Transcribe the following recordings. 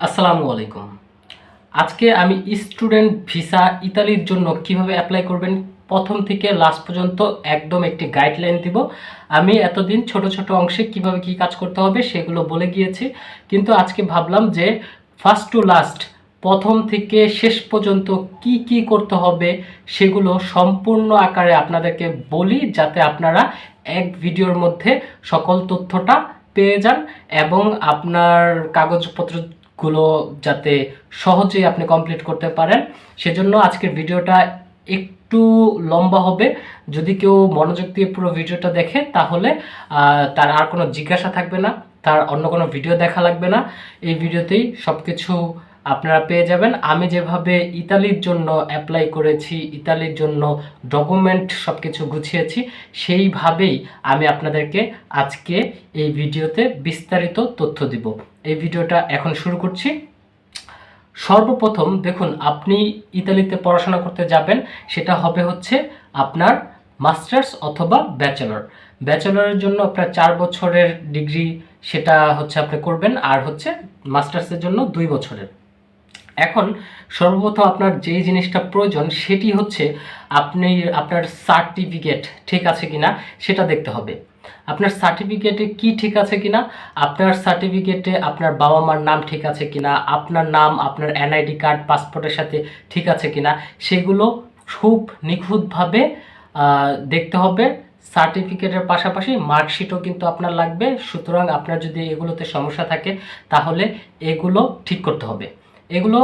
আসসালামু আলাইকুম। আজকে আমি স্টুডেন্ট ভিসা ইতালির জন্য কীভাবে অ্যাপ্লাই করবেন, প্রথম থেকে লাস্ট পর্যন্ত একদম একটি গাইডলাইন দিব। আমি এতদিন ছোট ছোট অংশে কীভাবে কি কাজ করতে হবে সেগুলো বলে গিয়েছি, কিন্তু আজকে ভাবলাম যে ফার্স্ট টু লাস্ট প্রথম থেকে শেষ পর্যন্ত কি কি করতে হবে সেগুলো সম্পূর্ণ আকারে আপনাদেরকে বলি, যাতে আপনারা এক ভিডিওর মধ্যে সকল তথ্যটা পেয়ে যান এবং আপনার কাগজপত্রগুলো যাতে সহজেই আপনি কমপ্লিট করতে পারেন। সেজন্য আজকের ভিডিওটা একটু লম্বা হবে। যদি কেউ মনোযোগ দিয়ে পুরো ভিডিওটা দেখে, তাহলে তার আর কোনো জিজ্ঞাসা থাকবে না, তার অন্য কোনো ভিডিও দেখা লাগবে না। এই ভিডিওতেই সব কিছু আপনারা পেয়ে যাবেন। আমি যেভাবে ইতালির জন্য অ্যাপ্লাই করেছি, ইতালির জন্য ডকুমেন্ট সব কিছু গুছিয়েছি, সেইভাবেই আমি আপনাদেরকে আজকে এই ভিডিওতে বিস্তারিত তথ্য দিব। এই ভিডিওটা এখন শুরু করছি। সর্বপ্রথম দেখুন, আপনি ইতালিতে পড়াশোনা করতে যাবেন, সেটা হবে হচ্ছে আপনার মাস্টার্স অথবা ব্যাচেলর। ব্যাচেলরের জন্য আপনার চার বছরের ডিগ্রি সেটা হচ্ছে আপনি করবেন, আর হচ্ছে মাস্টার্সের জন্য দুই বছরের। এখন সর্বপ্রথম আপনার যেই জিনিসটা প্রয়োজন, সেটি হচ্ছে আপনি, আপনার সার্টিফিকেট ঠিক আছে কিনা, সেটা দেখতে হবে। আপনার সার্টিফিকেটে কি ঠিক আছে কিনা? আপনার সার্টিফিকেটে আপনার বাবা মার নাম ঠিক আছে কিনা? আপনার নাম, আপনার এনআইডি কার্ড পাসপোর্টের সাথে ঠিক আছে কিনা? সেগুলো খুব নিখুঁতভাবে দেখতে হবে। সার্টিফিকেটের পাশাপাশি মার্কশিটও কিন্তু আপনার লাগবে। সুতরাং আপনার যদি এগুলোতে সমস্যা থাকে, তাহলে এগুলো ঠিক করতে হবে। এগুলো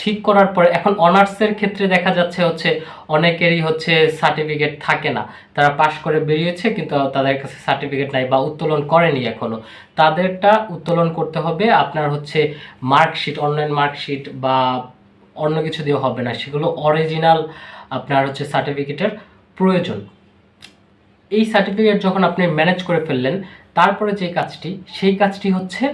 ঠিক করার পরে এখন অনার্সের ক্ষেত্রে দেখা যাচ্ছে হচ্ছে অনেকেরই হচ্ছে সার্টিফিকেট থাকে না। তারা পাশ করে বেরিয়েছে কিন্তু তাদের কাছে সার্টিফিকেট নাই বা উত্তোলন করেনি এখনও। তাদেরটা উত্তোলন করতে হবে, আপনার হচ্ছে মার্কশিট অনলাইন মার্কশিট বা অন্য কিছু দিয়ে হবে না। সেগুলো অরিজিনাল আপনার হচ্ছে সার্টিফিকেটের প্রয়োজন। এই সার্টিফিকেট যখন আপনি ম্যানেজ করে ফেললেন, তারপরে যে কাজটি, সেই কাজটি হচ্ছে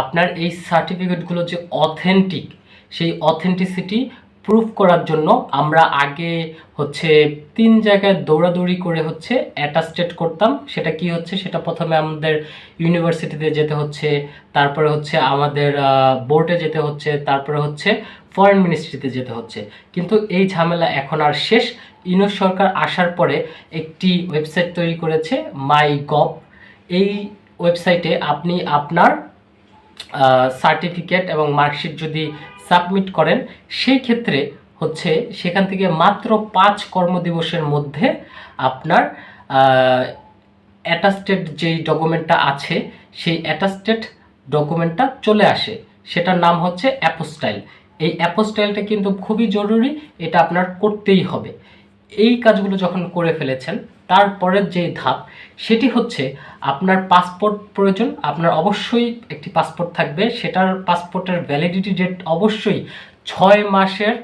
আপনার এই সার্টিফিকেটগুলো যে অথেন্টিক সেই অথেন্টিসিটি প্রুফ করার জন্য আমরা আগে হচ্ছে তিন জায়গায় দৌড়াদৌড়ি করে হচ্ছে অ্যাটাস্টেড করতাম। সেটা কি হচ্ছে? সেটা প্রথমে আমাদের ইউনিভার্সিটিতে যেতে হচ্ছে, তারপরে হচ্ছে আমাদের বোর্ডে যেতে হচ্ছে, তারপরে হচ্ছে ফরেন মিনিস্ট্রিতে যেতে হচ্ছে। কিন্তু এই ঝামেলা এখন আর শেষ। ইউনুস সরকার আসার পরে একটি ওয়েবসাইট তৈরি করেছে মাই গভ এই ওয়েবসাইটে আপনি আপনার সার্টিফিকেট এবং মার্কশিট যদি সাবমিট করেন, সেই ক্ষেত্রে হচ্ছে সেখান থেকে মাত্র পাঁচ কর্মদিবসের মধ্যে আপনার অ্যাটাস্টেড যেই ডকুমেন্টটা আছে, সেই অ্যাটাস্টেড ডকুমেন্টটা চলে আসে। সেটার নাম হচ্ছে অ্যাপোস্টাইল এই অ্যাপোস্টাইলটা কিন্তু খুবই জরুরি, এটা আপনার করতেই হবে। এই কাজগুলো যখন করে ফেলেছেন, তারপরের যে ধাপ সেটি হচ্ছে আপনার পাসপোর্ট প্রয়োজন, আপনার অবশ্যই একটি পাসপোর্ট থাকবে। সেটার পাসপোর্টের ভ্যালিডিটি ডেট অবশ্যই ছয় মাসের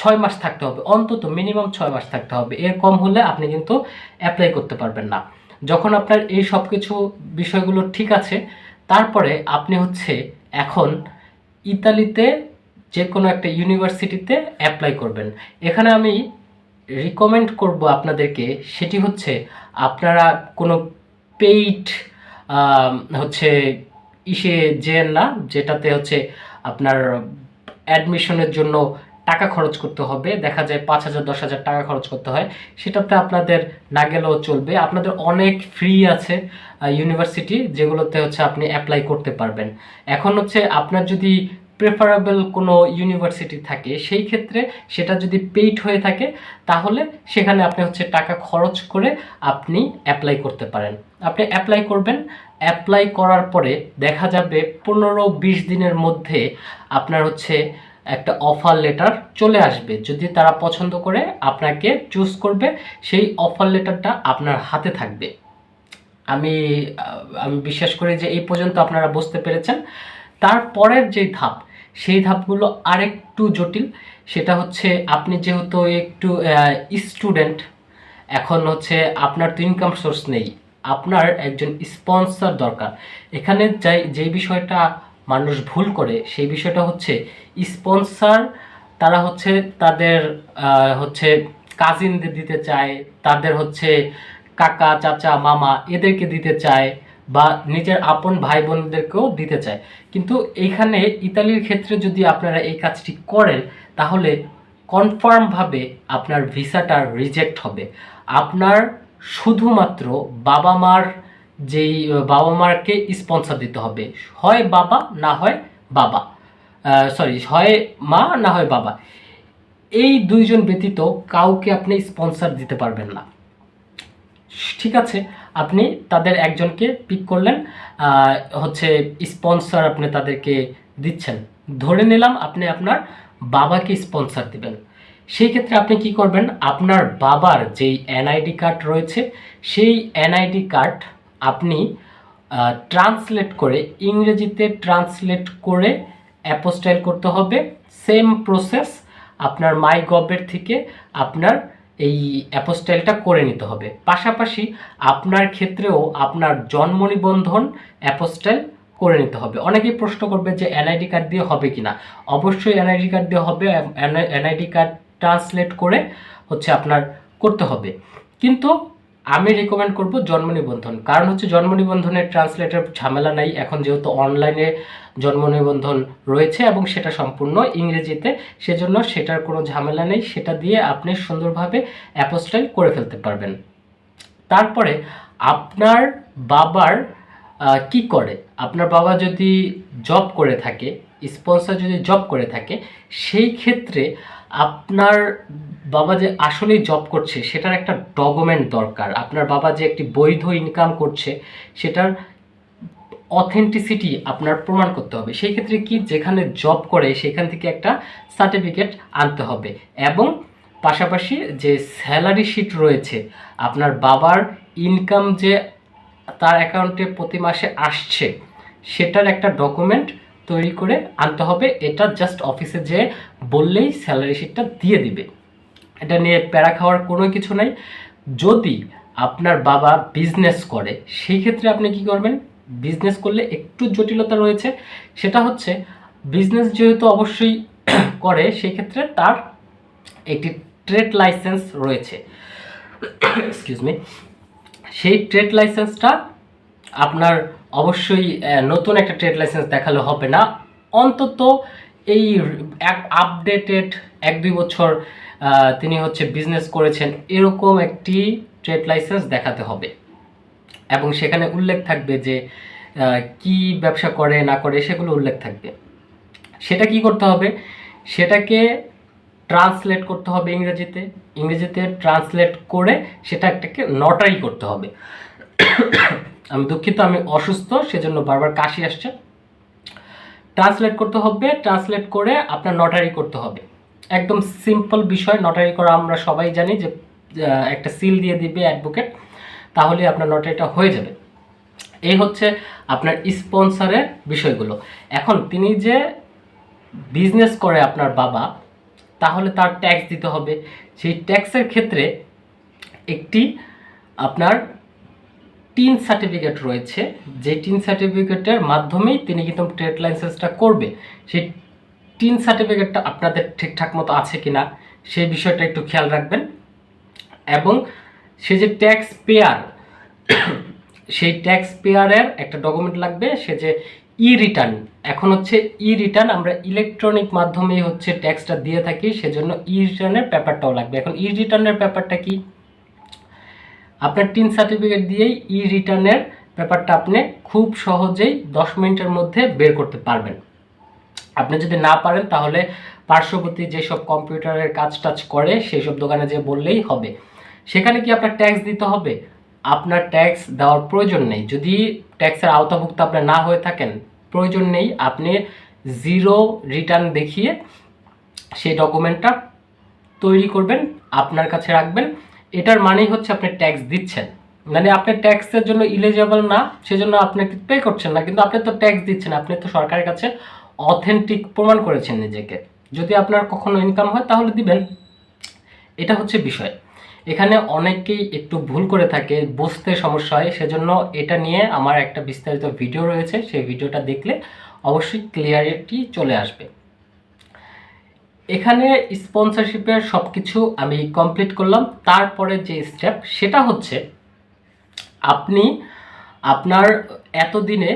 ছয় মাস থাকতে হবে, অন্তত মিনিমাম ছয় মাস থাকতে হবে। এর কম হলে আপনি কিন্তু অ্যাপ্লাই করতে পারবেন না। যখন আপনার এই সব কিছু বিষয়গুলো ঠিক আছে, তারপরে আপনি হচ্ছে এখন ইতালিতে যে কোনো একটা ইউনিভার্সিটিতে অ্যাপ্লাই করবেন। এখানে আমি রিকমেন্ড করব আপনাদেরকে সেটি হচ্ছে আপনারা কোনো পেইড হচ্ছে ইসে যেন না, যেটাতে হচ্ছে আপনার অ্যাডমিশনের জন্য টাকা খরচ করতে হবে, দেখা যায় পাঁচ হাজার, দশ হাজার টাকা খরচ করতে হয়, সেটাতে আপনাদের না গেলেও চলবে। আপনাদের অনেক ফ্রি আছে ইউনিভার্সিটি যেগুলোতে হচ্ছে আপনি অ্যাপ্লাই করতে পারবেন। এখন হচ্ছে আপনার যদি প্রেফারেবল কোনো ইউনিভার্সিটি থাকে, সেই ক্ষেত্রে সেটা যদি পেইড হয়ে থাকে, তাহলে সেখানে আপনি হচ্ছে টাকা খরচ করে আপনি অ্যাপ্লাই করতে পারেন। আপনি অ্যাপ্লাই করবেন অ্যাপ্লাই করার পরে দেখা যাবে পনেরো বিশ দিনের মধ্যে আপনার হচ্ছে একটা অফার লেটার চলে আসবে। যদি তারা পছন্দ করে, আপনাকে চুজ করবে, সেই অফার লেটারটা আপনার হাতে থাকবে। আমি আমি বিশ্বাস করি যে এই পর্যন্ত আপনারা বুঝতে পেরেছেন। তারপরের যে ধাপ সেই ধাপগুলো আরেকটু জটিল। সেটা হচ্ছে আপনি যেহেতু একটু স্টুডেন্ট এখন হচ্ছে আপনার তো ইনকাম সোর্স নেই, আপনার একজন স্পন্সর দরকার। এখানে যাই, যেই বিষয়টা মানুষ ভুল করে, সেই বিষয়টা হচ্ছে স্পন্সর তারা হচ্ছে তাদের হচ্ছে কাজিনদের দিতে চায়, তাদের হচ্ছে কাকা, চাচা, মামা এদেরকে দিতে চায়। বা নিজের আপন ভাই বোনদেরকেও দিতে চায়। কিন্তু এইখানে ইতালির ক্ষেত্রে যদি আপনারা এই কাজটি করেন, তাহলে কনফার্মভাবে আপনার ভিসাটা রিজেক্ট হবে। আপনার শুধুমাত্র বাবা মার যেই বাবা মারকে স্পন্সর দিতে হবে। হয় বাবা, না হয় বাবা। সরি হয় মা, না হয় বাবা। এই দুইজন ব্যতীত কাউকে আপনি স্পন্সর দিতে পারবেন না। ঠিক আছে? আপনি তাদের একজনকে পিক করলেন হচ্ছে স্পন্সর আপনি তাদেরকে দিচ্ছেন। ধরে নিলাম আপনি আপনার বাবাকে স্পন্সর দিবেন। সেই ক্ষেত্রে আপনি কি করবেন? আপনার বাবার যেই এনআইডি কার্ড রয়েছে, সেই এনআইডি কার্ড আপনি ট্রান্সলেট করে, ইংরেজিতে ট্রান্সলেট করে অ্যাপোস্টাইল করতে হবে। সেম প্রসেস আপনার মাই গভের থেকে আপনার এই অ্যাপোস্টাইলটা করে নিতে হবে। পাশাপাশি আপনার ক্ষেত্রেও আপনার জন্ম নিবন্ধন অ্যাপোস্টাইল করে নিতে হবে। অনেকেই প্রশ্ন করবে যে এনআইডি কার্ড দিয়ে হবে কি না অবশ্যই এনআইডি কার্ড দিয়ে হবে এনআইডি কার্ড ট্রান্সলেট করে হচ্ছে আপনার করতে হবে। কিন্তু আমি রেকমেন্ড করব জন্ম নিবন্ধন। কারণ হচ্ছে জন্ম নিবন্ধনের ট্রান্সলেটের ঝামেলা নাই। এখন যেহেতু অনলাইনে জন্ম নিবন্ধন রয়েছে এবং সেটা সম্পূর্ণ ইংরেজিতে। সেজন্য সেটার কোনো ঝামেলা নেই। সেটা দিয়ে আপনি সুন্দরভাবে অ্যাপোস্টাইল করে ফেলতে পারবেন। তারপরে আপনার বাবার কি করে? আপনার বাবা যদি জব করে থাকে, স্পন্সর যদি জব করে থাকে, সেই ক্ষেত্রে আপনার বাবা যে আসলেই জব করছে, সেটার একটা ডকুমেন্ট দরকার। আপনার বাবা যে একটি বৈধ ইনকাম করছে, সেটার অথেন্টিসিটি আপনার প্রমাণ করতে হবে। সেই ক্ষেত্রে কি যেখানে জব করে সেখান থেকে একটা সার্টিফিকেট আনতে হবে এবং পাশাপাশি যে স্যালারি শিট রয়েছে, আপনার বাবার ইনকাম যে তার অ্যাকাউন্টে প্রতি মাসে আসছে, সেটার একটা ডকুমেন্ট তৈরি করে আনতে হবে। এটা জাস্ট অফিসে যে বললেই স্যালারি শিটটা দিয়ে দিবে। এটা নিয়ে প্যারা খাওয়ার কোনো কিছু নাই। যদি আপনার বাবা বিজনেস করে, সেই ক্ষেত্রে আপনি কি করবেন? বিজনেস করলে একটু জটিলতা রয়েছে। সেটা হচ্ছে বিজনেস যেহেতু অবশ্যই করে সেই ক্ষেত্রে তার একটি ট্রেড লাইসেন্স রয়েছে। এক্সকিউজ মি সেই ট্রেড লাইসেন্সটা আপনার অবশ্যই নতুন একটা ট্রেড লাইসেন্স দেখালে হবে না। অন্তত এই আপডেটেড এক দুই বছর তিনি হচ্ছে বিজনেস করেছেন, এরকম একটি ট্রেড লাইসেন্স দেখাতে হবে। এবং সেখানে উল্লেখ থাকবে যে কি ব্যবসা করে, না করে, সেগুলো উল্লেখ থাকবে। সেটা কি করতে হবে? সেটাকে ট্রান্সলেট করতে হবে ইংরেজিতে। ইংরেজিতে ট্রান্সলেট করে সেটা একটাকে নটারি করতে হবে। আমি দুঃখিত, আমি অসুস্থ, সেজন্য বারবার কাশি আসছে। ট্রান্সলেট করতে হবে ট্রান্সলেট করে আপনার নটারি করতে হবে। একদম সিম্পল বিষয় নটারি করা আমরা সবাই জানি যে একটা সিল দিয়ে দিবে অ্যাডভোকেট তাহলে আপনার নটারিটা হয়ে যাবে। এই হচ্ছে আপনার স্পন্সরের বিষয়গুলো। এখন তিনি যে বিজনেস করে আপনার বাবা, তাহলে তার ট্যাক্স দিতে হবে। সেই ট্যাক্সের ক্ষেত্রে একটি আপনার টিন সার্টিফিকেট রয়েছে। যে টিন সার্টিফিকেটের মাধ্যমেই তিনি কিন্তু ট্রেড লাইসেন্সটা করবে। সেই টিন সার্টিফিকেটটা আপনাদের ঠিকঠাক মতো আছে কিনা সেই বিষয়টা একটু খেয়াল রাখবেন। এবং সে যে ট্যাক্স পেয়ার সেই ট্যাক্স পেয়ারের একটা ডকুমেন্ট লাগবে, সে যে ই রিটার্ন এখন হচ্ছে ই রিটার্ন আমরা ইলেকট্রনিক মাধ্যমে হচ্ছে ট্যাক্সটা দিয়ে থাকি, সেজন্য ই রিটার্নের পেপারটাও লাগবে। এখন ই রিটার্নের পেপারটা কি? আপনার টিন সার্টিফিকেট দিয়েই ই রিটার্নের পেপারটা আপনি খুব সহজেই দশ মিনিটের মধ্যে বের করতে পারবেন। আপনি যদি না পারেন, তাহলে পার্শ্ববর্তী যেসব কম্পিউটারের কাজ টাজ করে সেই সব দোকানে যে বললেই হবে। সেখানে কি আপনার ট্যাক্স দিতে হবে? আপনার ট্যাক্স দেওয়ার প্রয়োজন নেই। যদি ট্যাক্সের আওতাভুক্ত আপনি না হয়ে থাকেন, প্রয়োজন নেই। আপনি জিরো রিটার্ন দেখিয়ে সেই ডকুমেন্টটা তৈরি করবেন, আপনার কাছে রাখবেন। এটার মানেই হচ্ছে আপনি ট্যাক্স দিচ্ছেন। মানে আপনি ট্যাক্সের জন্য ইলিজিবল না, সেজন্য আপনি পে করছেন না, কিন্তু আপনি তো ট্যাক্স দিচ্ছেন। আপনি তো সরকারের কাছে অথেন্টিক প্রমাণ করেছেন নিজেকে। যদি আপনার কখনো ইনকাম হয়, তাহলে দিবেন। এটা হচ্ছে বিষয়। এখানে অনেকেই একটু ভুল করে থাকে, বুঝতে সমস্যা হয়, সেজন্য এটা নিয়ে আমার একটা বিস্তারিত ভিডিও রয়েছে, সেই ভিডিওটা দেখলে অবশ্যই ক্লিয়ারিটি চলে আসবে। এখানে স্পন্সরশিপের সব কিছু আমি কমপ্লিট করলাম, তারপরে যে স্টেপ সেটা হচ্ছে আপনি আপনার এতদিনে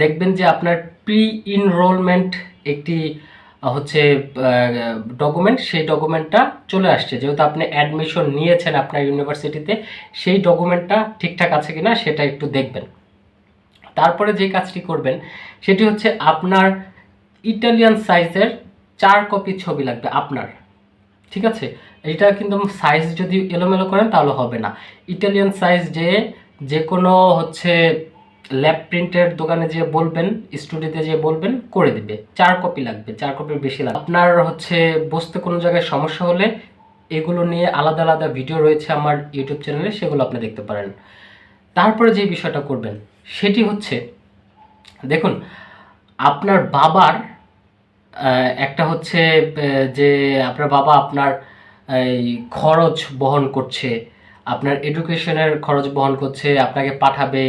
দেখবেন যে আপনার প্রি ইনরোলমেন্ট একটি হচ্ছে ডকুমেন্ট সেই ডকুমেন্টটা চলে আসছে। যেহেতু আপনি অ্যাডমিশন নিয়েছেন আপনার ইউনিভার্সিটিতে সেই ডকুমেন্টটা ঠিকঠাক আছে কিনা সেটা একটু দেখবেন। তারপরে যে কাজটি করবেন, সেটি হচ্ছে আপনার ইটালিয়ান সাইজের চার কপি ছবি লাগবে আপনার। ঠিক আছে? এটা কিন্তু সাইজ যদি এলোমেলো করেন তাহলে হবে না। ইটালিয়ান সাইজ যে যে কোনো হচ্ছে ল্যাব প্রিন্টের দোকানে যে বলবেন স্টুডিওতে যে বলবেন, করে দিবে। চার কপি লাগবে, চার কপির বেশি লাগবে। আপনার হচ্ছে বসতে কোনো জায়গায় সমস্যা হলে এগুলো নিয়ে আলাদা আলাদা ভিডিও রয়েছে আমার ইউটিউব চ্যানেলে সেগুলো আপনি দেখতে পারেন। তারপরে যে বিষয়টা করবেন, সেটি হচ্ছে, দেখুন, আপনার বাবার একটা হচ্ছে যে আপনার বাবা আপনার খরচ বহন করছে আপনার এডুকেশনের খরচ বহন করছে, আপনাকে পাঠাবে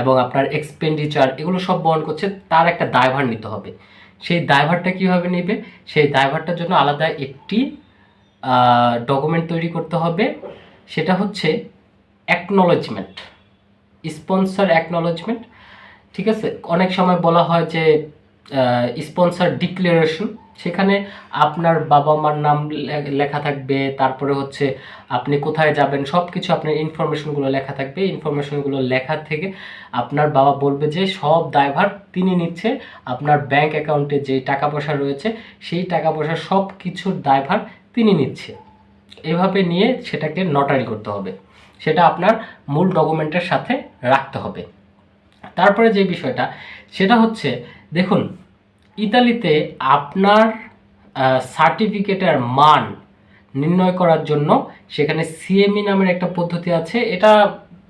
এবং আপনার এক্সপেন্ডিচার এগুলো সব বহন করছে, তার একটা দায়ভার নিতে হবে। সেই দায়ভারটা কীভাবে নেবে? সেই দায়ভারটার জন্য আলাদা একটি ডকুমেন্ট তৈরি করতে হবে। সেটা হচ্ছে অ্যাকনলেজমেন্ট স্পন্সর অ্যাকনলেজমেন্ট ঠিক আছে? অনেক সময় বলা হয় যে স্পন্সর ডিক্লারেশন সেখানে আপনার বাবা মার নাম লেখা থাকবে, তারপরে হচ্ছে আপনি কোথায় যাবেন সব কিছু আপনার ইনফরমেশনগুলো লেখা থাকবে। ইনফরমেশনগুলো লেখা থেকে আপনার বাবা বলবে যে সব দায়ভার তিনি নিচ্ছে, আপনার ব্যাংক অ্যাকাউন্টে যে টাকা পয়সা রয়েছে, সেই টাকা পয়সা সব কিছুর দায়ভার তিনি নিচ্ছে। এভাবে নিয়ে সেটাকে নটারি করতে হবে। সেটা আপনার মূল ডকুমেন্টের সাথে রাখতে হবে। তারপরে যে বিষয়টা, সেটা হচ্ছে, দেখুন ইতালিতে আপনার সার্টিফিকেটের মান নির্ণয় করার জন্য সেখানে সিএমই নামের একটা পদ্ধতি আছে। এটা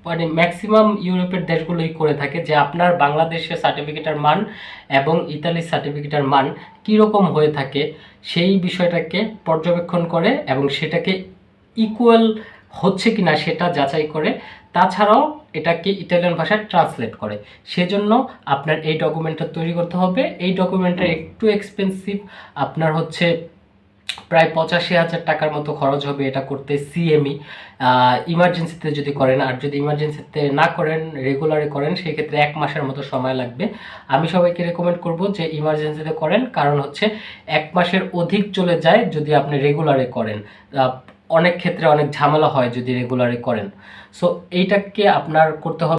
মানে ম্যাক্সিমাম ইউরোপের দেশগুলোই করে থাকে যে আপনার বাংলাদেশের সার্টিফিকেটের মান এবং ইতালির সার্টিফিকেটের মান কীরকম হয়ে থাকে সেই বিষয়টাকে পর্যবেক্ষণ করে এবং সেটাকে ইকুয়াল হচ্ছে কিনা সেটা যাচাই করে। তাছাড়াও এটাকে ইটালিয়ান ভাষায় ট্রান্সলেট করে। সেজন্য আপনার এই ডকুমেন্টটা তৈরি করতে হবে। এই ডকুমেন্টটা একটু এক্সপেন্সিভ আপনার হচ্ছে প্রায় পঁচাশি হাজার টাকার মতো খরচ হবে এটা করতে সিএমই ইমার্জেন্সিতে যদি করেন আর যদি ইমার্জেন্সিতে না করেন রেগুলারে করেন সেক্ষেত্রে এক মাসের মতো সময় লাগবে। আমি সবাইকে রেকমেন্ড করব যে ইমার্জেন্সিতে করেন কারণ হচ্ছে এক মাসের অধিক চলে যায় যদি আপনি রেগুলারে করেন। অনেক ক্ষেত্রে অনেক ঝামেলা হয় যদি রেগুলারই করেন। সো এইটাকে আপনার করতে হবে